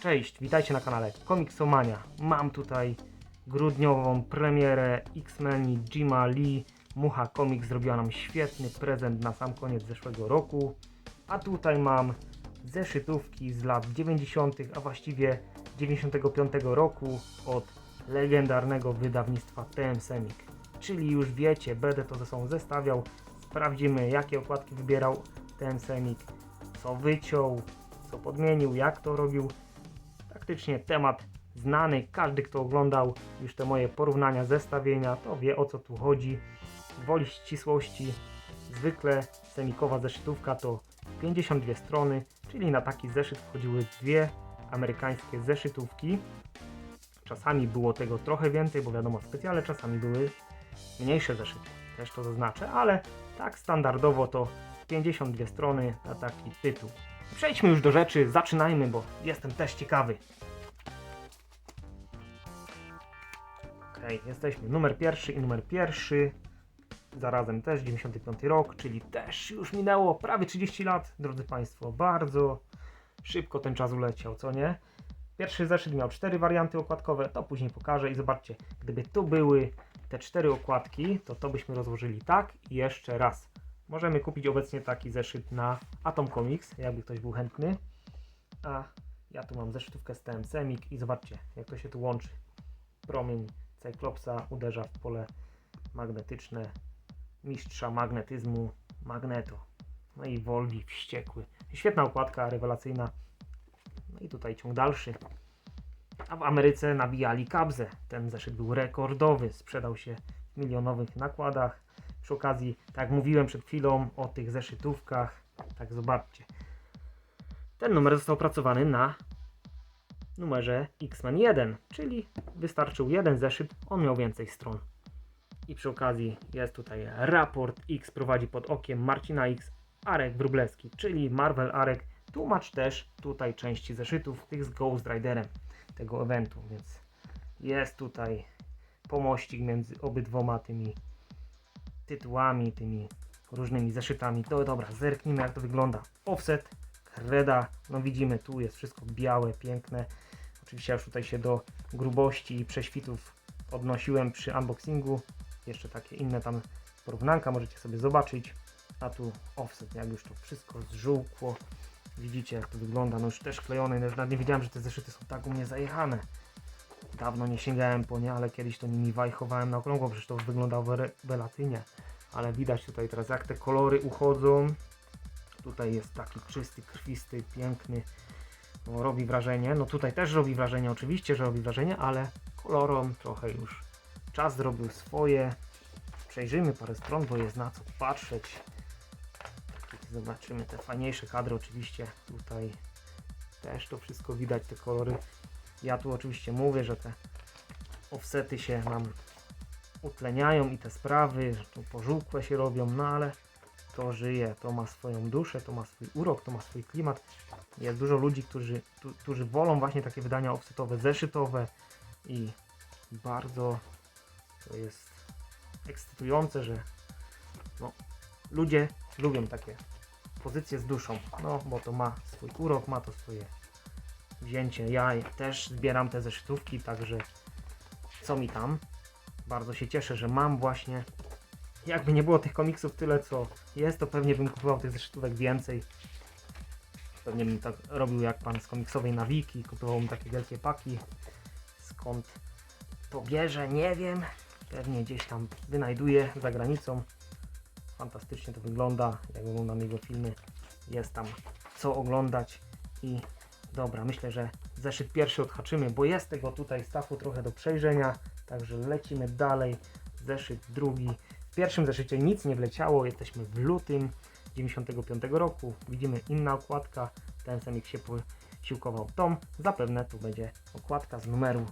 Cześć, witajcie na kanale Komiksomania. Mam tutaj grudniową premierę X-Men Jima Lee. Mucha Comics zrobiła nam świetny prezent na sam koniec zeszłego roku. A tutaj mam zeszytówki z lat 90., a właściwie 95 roku od legendarnego wydawnictwa TM Semik. Czyli już wiecie, będę to ze sobą zestawiał. Sprawdzimy jakie okładki wybierał TM Semik, co wyciął, co podmienił, jak to robił praktycznie temat znany. Każdy, kto oglądał już te moje porównania, zestawienia, to wie o co tu chodzi. Woli ścisłości, zwykle semikowa zeszytówka to 52 strony, czyli na taki zeszyt wchodziły dwie amerykańskie zeszytówki. Czasami było tego trochę więcej, bo wiadomo, specjalne czasami były mniejsze zeszyty, też to zaznaczę, ale tak standardowo to 52 strony na taki tytuł. Przejdźmy już do rzeczy, zaczynajmy, bo jestem też ciekawy. Jesteśmy numer pierwszy i numer pierwszy. Zarazem też 95 rok, czyli też już minęło prawie 30 lat, drodzy Państwo. Bardzo szybko ten czas uleciał, co nie? Pierwszy zeszyt miał cztery warianty okładkowe, to później pokażę i zobaczcie, gdyby tu były te cztery okładki, to to byśmy rozłożyli tak i jeszcze raz. Możemy kupić obecnie taki zeszyt na Atom Comics, jakby ktoś był chętny. A ja tu mam zeszytówkę z TM Semik i zobaczcie, jak to się tu łączy. Promień Cyclopsa uderza w pole magnetyczne mistrza magnetyzmu Magneto. No i Volvi wściekły. Świetna okładka, rewelacyjna. No i tutaj ciąg dalszy. A w Ameryce nabijali kabzę. Ten zeszyt był rekordowy, sprzedał się w milionowych nakładach. Przy okazji, tak jak mówiłem przed chwilą o tych zeszytówkach, tak zobaczcie. Ten numer został opracowany na numerze X-Men 1, czyli wystarczył jeden zeszyt, on miał więcej stron. I przy okazji jest tutaj raport X prowadzi pod okiem Marcina X, Arek Wróblewski, czyli Marvel Arek, tłumacz też tutaj części zeszytów, tych z Ghost Riderem tego eventu, więc jest tutaj pomościk między obydwoma tymi tytułami, tymi różnymi zeszytami. No dobra, zerknijmy jak to wygląda. Offset, kreda, no widzimy tu jest wszystko białe, piękne. Oczywiście ja już tutaj się do grubości i prześwitów odnosiłem przy unboxingu. Jeszcze takie inne tam porównanka możecie sobie zobaczyć. A tu offset, jak już to wszystko zżółkło. Widzicie jak to wygląda, no już też klejone, już nawet nie wiedziałem, że te zeszyty są tak u mnie zajechane. Dawno nie sięgałem po nie, ale kiedyś to nimi wajchowałem na okrągło, przecież to wyglądało rewelacyjnie. Ale widać tutaj teraz jak te kolory uchodzą. Tutaj jest taki czysty, krwisty, piękny. No, robi wrażenie. No tutaj też robi wrażenie, oczywiście, że robi wrażenie, ale kolorom trochę już czas zrobił swoje. Przejrzyjmy parę stron, bo jest na co patrzeć. Zobaczymy te fajniejsze kadry oczywiście. Tutaj też to wszystko widać, te kolory. Ja tu oczywiście mówię, że te offsety się nam utleniają i te sprawy, że tu pożółkłe się robią, no ale to żyje, to ma swoją duszę, to ma swój urok, to ma swój klimat. Jest dużo ludzi, którzy, tu, którzy wolą właśnie takie wydania offsetowe, zeszytowe i bardzo to jest ekscytujące, że no, ludzie lubią takie pozycje z duszą, no bo to ma swój urok, ma to swoje wzięcie. Ja też zbieram te zeszytówki, także co mi tam. Bardzo się cieszę, że mam właśnie. Jakby nie było tych komiksów tyle co jest, to pewnie bym kupował tych zeszytówek więcej. Pewnie bym tak robił jak pan z komiksowej nawiki, kupowałbym takie wielkie paki. Skąd to bierze, nie wiem. Pewnie gdzieś tam wynajduje za granicą. Fantastycznie to wygląda, jak oglądam jego filmy. Jest tam co oglądać i Dobra, myślę, że zeszyt pierwszy odhaczymy, bo jest tego tutaj stafu trochę do przejrzenia, także lecimy dalej. Zeszyt drugi. Pierwszym zeszycie nic nie wleciało, jesteśmy w lutym 95 roku. Widzimy inna okładka, ten semik się posiłkował tom. Zapewne tu będzie okładka z numeru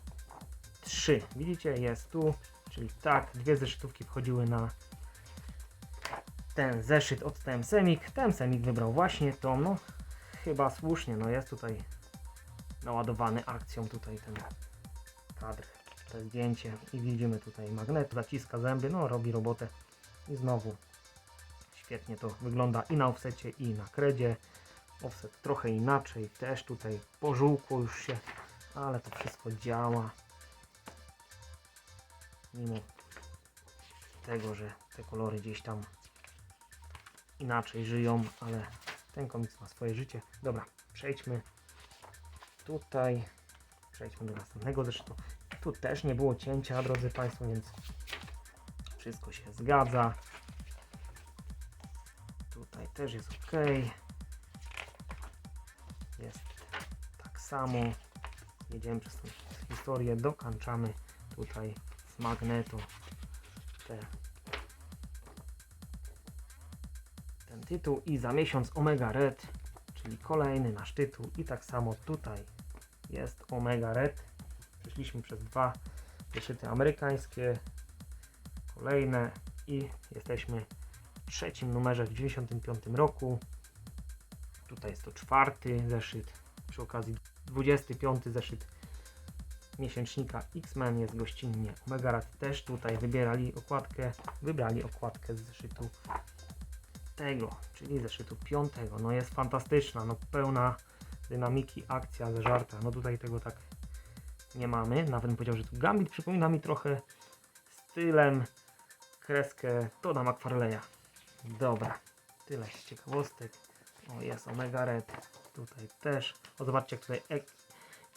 3. Widzicie, jest tu, czyli tak, dwie zeszytówki wchodziły na ten zeszyt od TM Semik. TM Semik wybrał właśnie tom, no chyba słusznie, no jest tutaj naładowany akcją tutaj ten kadr, to zdjęcie i widzimy tutaj magnet, zaciska zęby, no robi robotę i znowu świetnie to wygląda i na offsecie i na kredzie. Offset trochę inaczej, też tutaj pożółkło już się, ale to wszystko działa. Mimo tego, że te kolory gdzieś tam inaczej żyją, ale ten komiks ma swoje życie. Dobra, przejdźmy tutaj. Przejdźmy do następnego zeszytu. Tu też nie było cięcia, drodzy Państwo, więc wszystko się zgadza. Tutaj też jest ok. Jest tak samo. Jedziemy przez tę historię, dokończamy tutaj z magnetu te, ten tytuł i za miesiąc Omega Red, czyli kolejny nasz tytuł i tak samo tutaj jest Omega Red. Przeszliśmy przez dwa zeszyty amerykańskie, kolejne i jesteśmy w trzecim numerze w 95 roku. Tutaj jest to czwarty zeszyt, przy okazji 25 zeszyt miesięcznika X-Men jest gościnnie Omega Red też tutaj wybierali okładkę, wybrali okładkę z zeszytu tego, czyli zeszytu piątego. No jest fantastyczna, no pełna dynamiki, akcja ze żarta. No tutaj tego tak nie mamy. Nawet bym powiedział, że tu Gambit przypomina mi trochę stylem kreskę Toda McFarleya. Dobra, tyle z ciekawostek. O, jest Omega Red. Tutaj też. O, zobaczcie, jak tutaj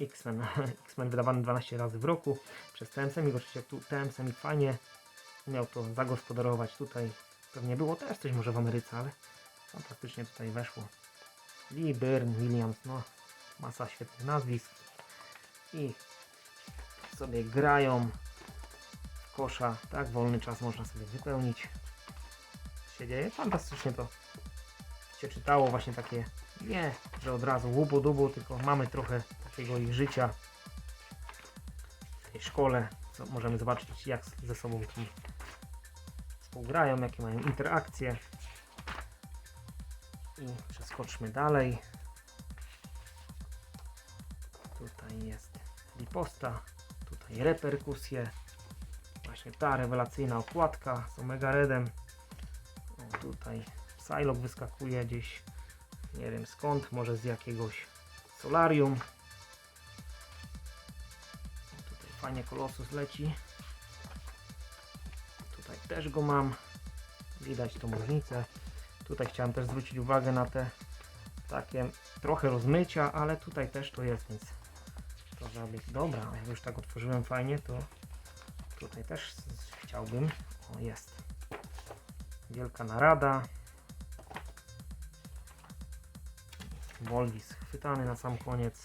X-Men. X-Men wydawany 12 razy w roku przez TMSemik. Oczywiście jak tu TMSemik fajnie umiał to zagospodarować. Tutaj pewnie było też coś może w Ameryce, ale fantastycznie tutaj weszło. Lee Byrne, Williams, no masa świetnych nazwisk i sobie grają w kosza, tak, wolny czas można sobie wypełnić. Co się dzieje? Fantastycznie to się czytało, właśnie takie, nie, że od razu łubu dubu, tylko mamy trochę takiego ich życia w tej szkole, co możemy zobaczyć jak ze sobą współgrają, jakie mają interakcje. I przeskoczmy dalej. Tutaj jest riposta, reperkusje. Właśnie ta rewelacyjna okładka z Omega Redem. O, tutaj Psylocke wyskakuje gdzieś, nie wiem skąd, może z jakiegoś solarium. O, tutaj fajnie Kolosus leci. Tutaj też go mam. Widać tą różnicę. Tutaj chciałem też zwrócić uwagę na te takie trochę rozmycia, ale tutaj też to jest, więc to zabieg. Dobra, jak już tak otworzyłem fajnie, to tutaj też chciałbym. O, jest. Wielka narada. Volvis chwytany na sam koniec.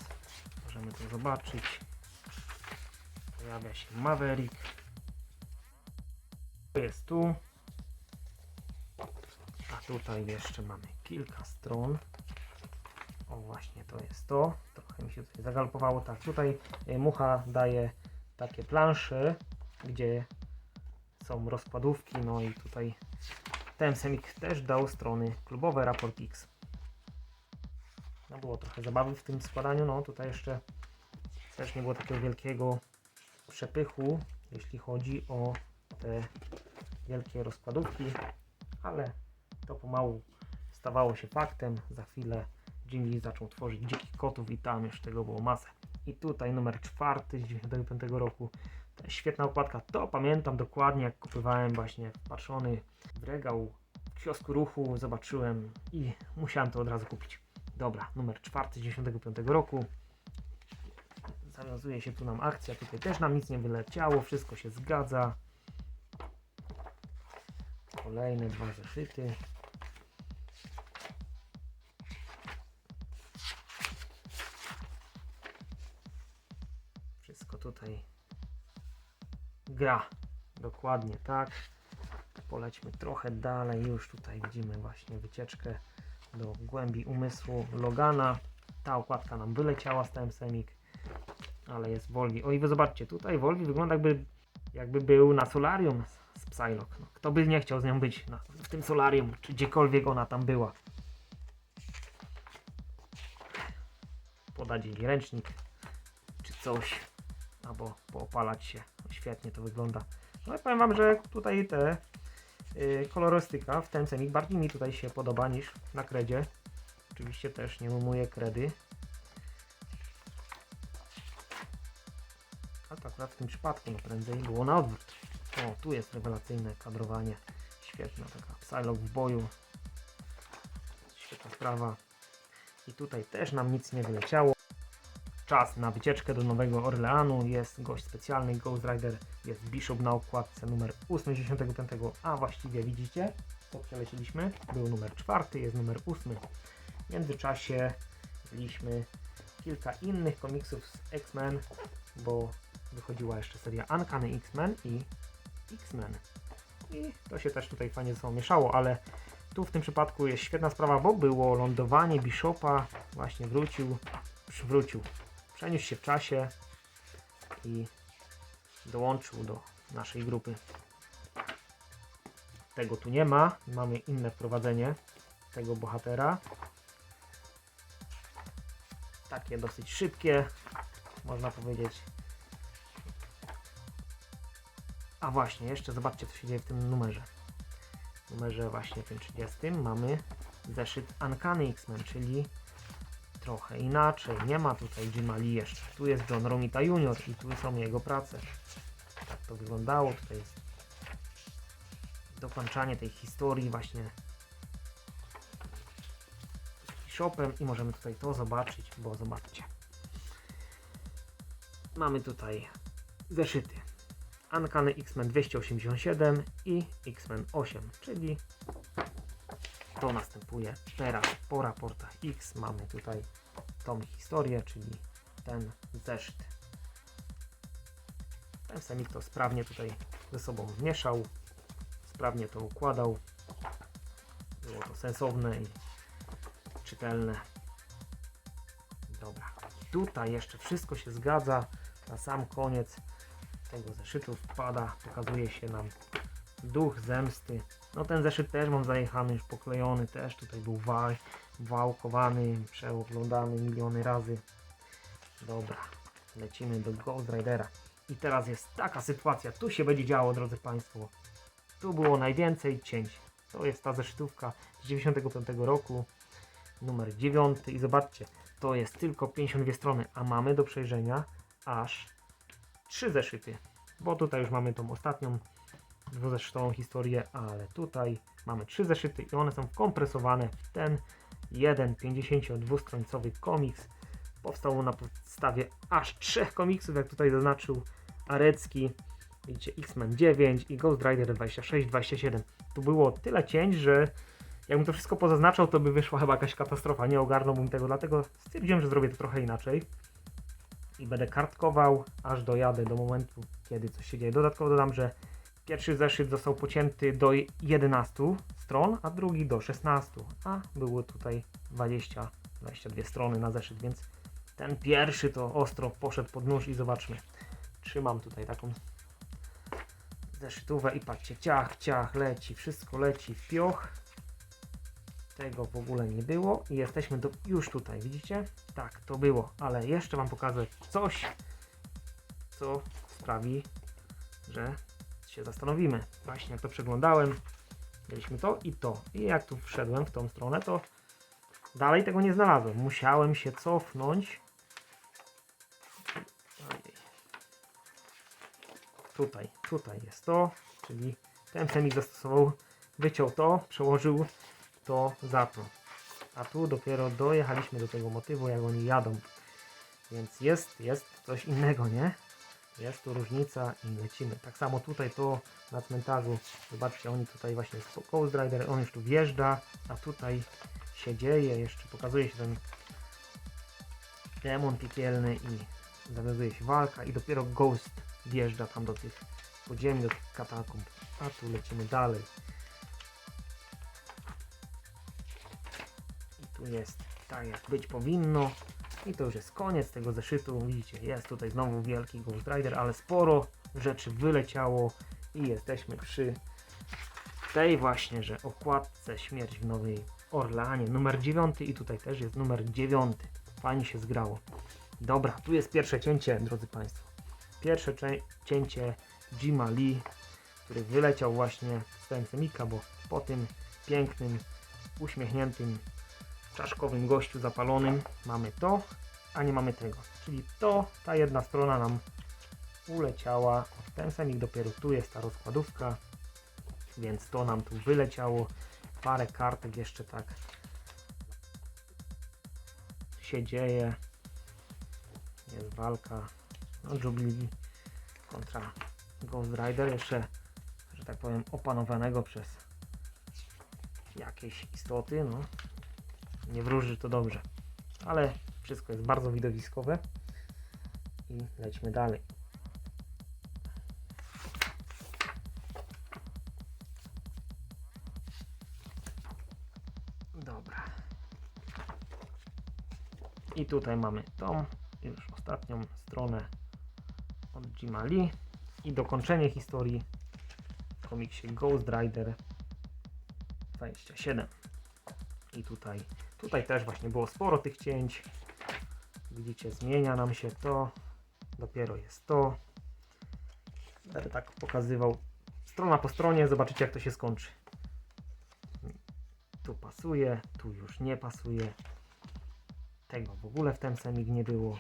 Możemy to zobaczyć. Pojawia się Maverick. To jest tu. A tutaj jeszcze mamy kilka stron. O właśnie to jest to. Trochę mi się tutaj zagalpowało. Tak, tutaj y, Mucha daje takie plansze, gdzie są rozkładówki. No i tutaj ten semik też dał strony klubowe Raport X. No było trochę zabawy w tym składaniu. No tutaj jeszcze też nie było takiego wielkiego przepychu, jeśli chodzi o te wielkie rozkładówki, ale to pomału stawało się faktem. Za chwilę Jim Lee zaczął tworzyć dzikich kotów i tam już tego było masę. I tutaj numer czwarty z 95 roku. Świetna okładka. To pamiętam dokładnie jak kupowałem właśnie wpatrzony w regał w kiosku ruchu. Zobaczyłem i musiałem to od razu kupić. Dobra, numer czwarty z 95 roku. Zawiązuje się tu nam akcja. Tutaj też nam nic nie wyleciało. Wszystko się zgadza. Kolejne dwa zeszyty. Tutaj gra. Dokładnie tak. Polećmy trochę dalej. Już tutaj widzimy właśnie wycieczkę do głębi umysłu Logana. Ta okładka nam wyleciała z tym semik, ale jest Volvi. O i wy zobaczcie, tutaj Volvi wygląda jakby, jakby był na solarium z, z Psylocke. No, kto by nie chciał z nią być na, w tym solarium, czy gdziekolwiek ona tam była. Podać jej ręcznik, czy coś, albo poopalać się. No, świetnie to wygląda. No i powiem Wam, że tutaj te y, kolorystyka w ten cenik bardziej mi tutaj się podoba niż na kredzie. Oczywiście też nie ujmuję kredy. A to akurat w tym przypadku no prędzej było na odwrót. O, tu jest rewelacyjne kadrowanie. Świetna taka Psylocke w boju. Świetna sprawa. I tutaj też nam nic nie wyleciało. Czas na wycieczkę do Nowego Orleanu. Jest gość specjalny, Ghost Rider. Jest Bishop na okładce numer 85, a właściwie widzicie, co przelecieliśmy. Był numer 4, jest numer 8. W międzyczasie mieliśmy kilka innych komiksów z X-Men, bo wychodziła jeszcze seria Uncanny X-Men i X-Men. I to się też tutaj fajnie ze sobą mieszało, ale tu w tym przypadku jest świetna sprawa, bo było lądowanie Bishopa, właśnie wrócił, przywrócił, przeniósł się w czasie i dołączył do naszej grupy. Tego tu nie ma, mamy inne wprowadzenie tego bohatera. Takie dosyć szybkie, można powiedzieć. A właśnie, jeszcze zobaczcie co się dzieje w tym numerze. W numerze właśnie tym 30 mamy zeszyt Uncanny X-Men, czyli trochę inaczej. Nie ma tutaj Jima Lee jeszcze. Tu jest John Romita Jr. i tu są jego prace. Tak to wyglądało. Tutaj jest dokończanie tej historii właśnie z Bishopem i możemy tutaj to zobaczyć, bo zobaczcie. Mamy tutaj zeszyty Uncanny X-Men 287 i X-Men 8, czyli to następuje teraz po raportach X. Mamy tutaj tą historię, czyli ten zeszyt. Ten semik to sprawnie tutaj ze sobą mieszał, sprawnie to układał. Było to sensowne i czytelne. Dobra, tutaj jeszcze wszystko się zgadza. Na sam koniec tego zeszytu wpada, pokazuje się nam duch zemsty. No ten zeszyt też mam zajechany, już poklejony, też tutaj był wal, wałkowany, przeoglądany miliony razy. Dobra, lecimy do Ghost Ridera. I teraz jest taka sytuacja, tu się będzie działo, drodzy Państwo. Tu było najwięcej cięć. To jest ta zeszytówka z 95 roku, numer 9 i zobaczcie, to jest tylko 52 strony, a mamy do przejrzenia aż trzy zeszyty, bo tutaj już mamy tą ostatnią dwuzeszytową historię, ale tutaj mamy trzy zeszyty i one są kompresowane w ten jeden 52-stronicowy komiks. Powstał na podstawie aż trzech komiksów, jak tutaj zaznaczył Arecki. Widzicie, X-Men 9 i Ghost Rider 26, 27. Tu było tyle cięć, że jakbym to wszystko pozaznaczał, to by wyszła chyba jakaś katastrofa. Nie ogarnąłbym tego, dlatego stwierdziłem, że zrobię to trochę inaczej i będę kartkował, aż dojadę do momentu, kiedy coś się dzieje. Dodatkowo dodam, że pierwszy zeszyt został pocięty do 11 stron, a drugi do 16, a było tutaj 20, 22 strony na zeszyt, więc ten pierwszy to ostro poszedł pod nóż i zobaczmy. Trzymam tutaj taką zeszytówę i patrzcie, ciach, ciach, leci, wszystko leci w pioch. Tego w ogóle nie było i jesteśmy do, już tutaj, widzicie? Tak, to było, ale jeszcze Wam pokażę coś, co sprawi, że się zastanowimy. Właśnie jak to przeglądałem, mieliśmy to i to. I jak tu wszedłem w tą stronę, to dalej tego nie znalazłem. Musiałem się cofnąć. Tutaj, tutaj jest to, czyli ten semik zastosował, wyciął to, przełożył to za to. A tu dopiero dojechaliśmy do tego motywu, jak oni jadą. Więc jest, jest coś innego, nie? Jest tu różnica i lecimy. Tak samo tutaj to na cmentarzu. Zobaczcie, oni tutaj właśnie jest Ghost Rider, on już tu wjeżdża, a tutaj się dzieje, jeszcze pokazuje się ten demon piekielny i zawiązuje się walka i dopiero Ghost wjeżdża tam do tych podziemi, do tych katakumb. A tu lecimy dalej. I tu jest tak jak być powinno. I to już jest koniec tego zeszytu. Widzicie, jest tutaj znowu wielki Ghost Rider, ale sporo rzeczy wyleciało i jesteśmy przy tej właśnie, że okładce Śmierć w Nowej Orleanie numer 9 i tutaj też jest numer 9. Fajnie się zgrało. Dobra, tu jest pierwsze cięcie, drodzy Państwo. Pierwsze cięcie Jima Lee, który wyleciał właśnie z Semika, bo po tym pięknym, uśmiechniętym czaszkowym gościu zapalonym mamy to, a nie mamy tego. Czyli to, ta jedna strona nam uleciała. Ten semik dopiero tu jest ta rozkładówka, więc to nam tu wyleciało. Parę kartek jeszcze tak się dzieje. Jest walka. No, Jubilee kontra Ghost Rider. Jeszcze, że tak powiem, opanowanego przez jakieś istoty. No. Nie wróży to dobrze. Ale wszystko jest bardzo widowiskowe. I lećmy dalej. Dobra. I tutaj mamy tą już ostatnią stronę od Jima Lee i dokończenie historii w komiksie Ghost Rider 27. I tutaj, tutaj też właśnie było sporo tych cięć. Widzicie, zmienia nam się to. Dopiero jest to. Będę tak pokazywał strona po stronie, zobaczycie jak to się skończy. Tu pasuje, tu już nie pasuje. Tego w ogóle w ten semik nie było.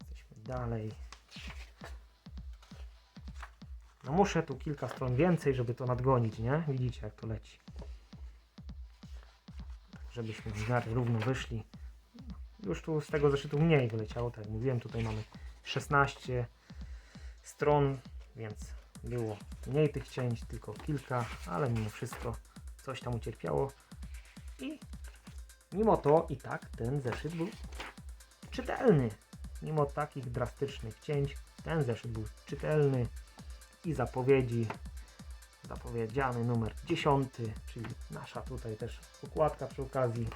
Jesteśmy dalej. No muszę tu kilka stron więcej, żeby to nadgonić, nie? Widzicie jak to leci. Żebyśmy w miarę równo wyszli. Już tu z tego zeszytu mniej wyleciało, tak jak mówiłem, tutaj mamy 16 stron, więc było mniej tych cięć, tylko kilka, ale mimo wszystko coś tam ucierpiało. I mimo to i tak ten zeszyt był czytelny. Mimo takich drastycznych cięć, ten zeszyt był czytelny i zapowiedzi. Zapowiedziany numer 10, czyli nasza tutaj też układka przy okazji.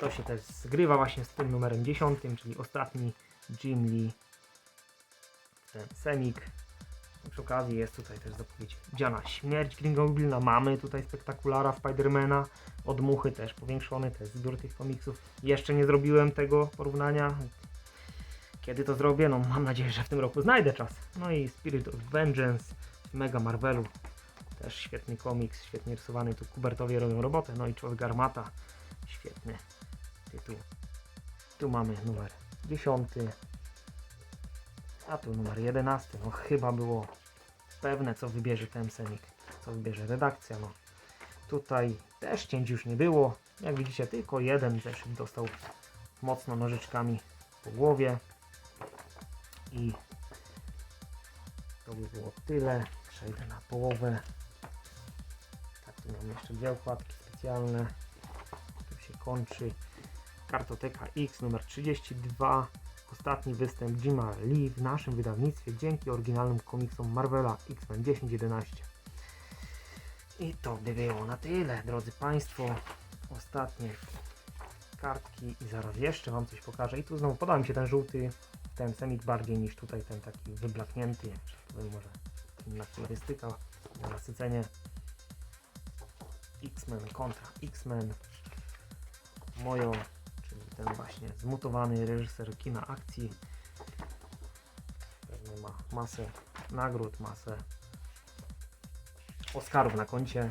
To się też zgrywa właśnie z tym numerem 10, czyli ostatni Jim Lee ten semik. Przy okazji jest tutaj też zapowiedź Dziana Śmierć Gringo Goblina. Mamy tutaj spektakulara Spidermana. Od Muchy też powiększony, to jest zbiór tych komiksów. Jeszcze nie zrobiłem tego porównania. Kiedy to zrobię? No mam nadzieję, że w tym roku znajdę czas. No i Spirit of Vengeance Mega Marvelu. Też świetny komiks, świetnie rysowany. Tu Kubertowie robią robotę. No i Człowiek Armata. Świetny tytuł. Tu mamy numer 10. A tu numer 11. No chyba było pewne co wybierze ten semik. Co wybierze redakcja. No tutaj też cięć już nie było. Jak widzicie tylko jeden zeszyt dostał mocno nożyczkami po głowie. I to by było tyle. Przejdę na połowę. Tak, tu mam jeszcze dwie okładki specjalne. Tu się kończy kartoteka X numer 32. Ostatni występ Jima Lee w naszym wydawnictwie dzięki oryginalnym komiksom Marvela X-Men 1011. I to by było na tyle, drodzy Państwo. Ostatnie kartki i zaraz jeszcze Wam coś pokażę. I tu znowu podoba mi się ten żółty, ten semik bardziej niż tutaj ten taki wyblaknięty, że powiem może inna kolorystyka, nasycenie X-Men kontra X-Men. Mojo, czyli ten właśnie zmutowany reżyser kina akcji. Pewnie ma masę nagród, masę Oscarów na koncie.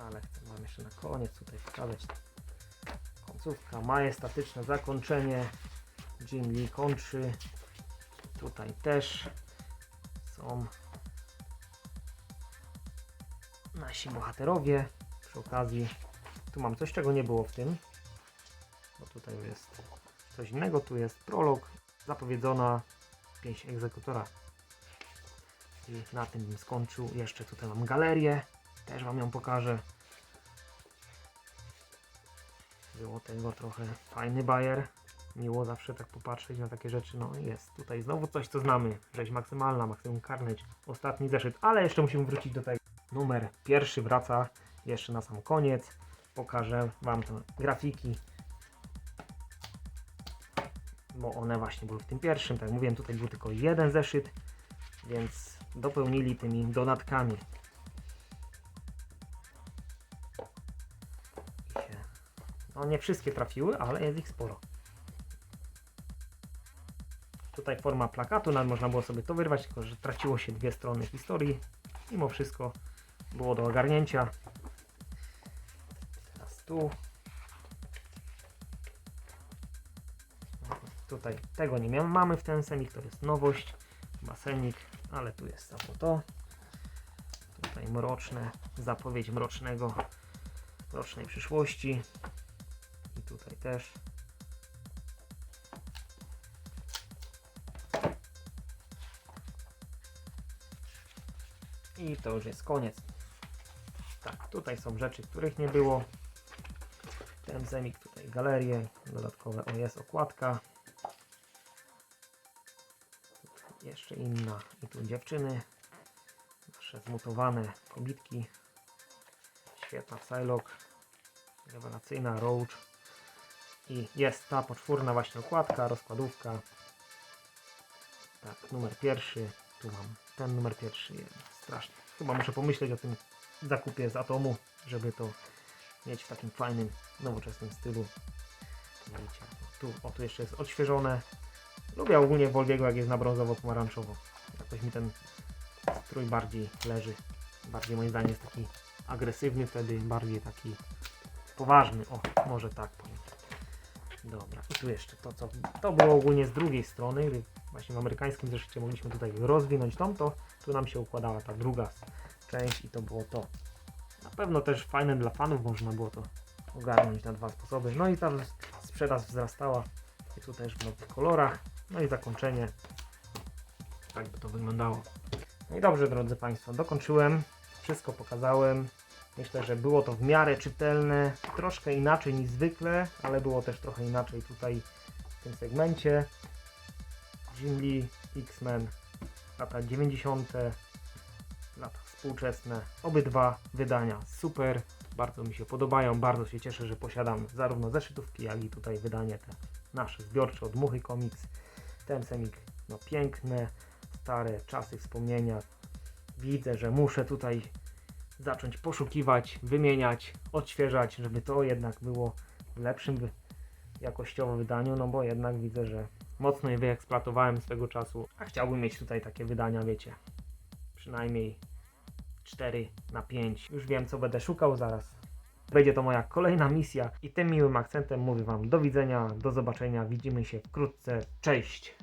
Ale chcę Wam jeszcze na koniec tutaj pokazać końcówka, majestatyczne zakończenie. Jim Lee kończy. Tutaj też są nasi bohaterowie. Przy okazji, tu mam coś, czego nie było w tym, bo tutaj jest coś innego. Tu jest prolog, zapowiedzona pięść egzekutora. I na tym bym skończył. Jeszcze tutaj mam galerię, też Wam ją pokażę. Było tego trochę fajny bajer. Miło zawsze tak popatrzeć na takie rzeczy. No jest tutaj znowu coś, co znamy. Rzeź maksymalna, maksimum carnage. Ostatni zeszyt, ale jeszcze musimy wrócić do tego. Numer pierwszy wraca jeszcze na sam koniec. Pokażę Wam te grafiki. Bo one właśnie były w tym pierwszym. Tak jak mówiłem, tutaj był tylko jeden zeszyt, więc dopełnili tymi dodatkami. No nie wszystkie trafiły, ale jest ich sporo. Tutaj forma plakatu, nawet można było sobie to wyrwać, tylko że traciło się dwie strony historii mimo wszystko było do ogarnięcia. Teraz tu. Tutaj tego nie miałem. Mamy w ten semik, to jest nowość. Basenik, ale tu jest samo to. Tutaj mroczne, zapowiedź mrocznego, mrocznej przyszłości. I tutaj też. I to już jest koniec. Tak, tutaj są rzeczy, których nie było. Ten zemik tutaj galerię, dodatkowe, o jest okładka. Tutaj jeszcze inna i tu dziewczyny. Nasze zmutowane kobitki. Świetna Psylocke. Rewelacyjna Roach. I jest ta poczwórna właśnie okładka, rozkładówka. Tak, numer pierwszy. Tu mam ten numer pierwszy. Jest strasznie. Chyba muszę pomyśleć o tym zakupie z Atomu, żeby to mieć w takim fajnym, nowoczesnym stylu. Widzicie, tu, o, tu jeszcze jest odświeżone. Lubię ogólnie Volviego, jak jest na brązowo-pomarańczowo. Jakoś mi ten strój bardziej leży. Bardziej moim zdaniem jest taki agresywny wtedy, bardziej taki poważny. O, może tak powiem. Dobra, tu jeszcze to, co to było ogólnie z drugiej strony. Właśnie w amerykańskim zeszycie mogliśmy tutaj rozwinąć tą, to tu nam się układała ta druga część i to było to. Na pewno też fajne dla fanów, można było to ogarnąć na dwa sposoby. No i ta sprzedaż wzrastała i tu też w nowych kolorach. No i zakończenie. Tak by to wyglądało. No i dobrze, drodzy Państwo, dokończyłem. Wszystko pokazałem. Myślę, że było to w miarę czytelne. Troszkę inaczej niż zwykle, ale było też trochę inaczej tutaj w tym segmencie. Jim Lee, X-Men, lata 90., lata współczesne. Obydwa wydania super, bardzo mi się podobają. Bardzo się cieszę, że posiadam zarówno zeszytówki, jak i tutaj wydanie te nasze zbiorcze od Muchy Comics. Ten semik no piękne, stare czasy, wspomnienia. Widzę, że muszę tutaj zacząć poszukiwać, wymieniać, odświeżać, żeby to jednak było w lepszym jakościowo wydaniu, no bo jednak widzę, że mocno je wyeksploatowałem swego czasu, a chciałbym mieć tutaj takie wydania, wiecie, przynajmniej 4 na 5. Już wiem, co będę szukał zaraz. Będzie to moja kolejna misja i tym miłym akcentem mówię Wam do widzenia, do zobaczenia, widzimy się wkrótce, cześć!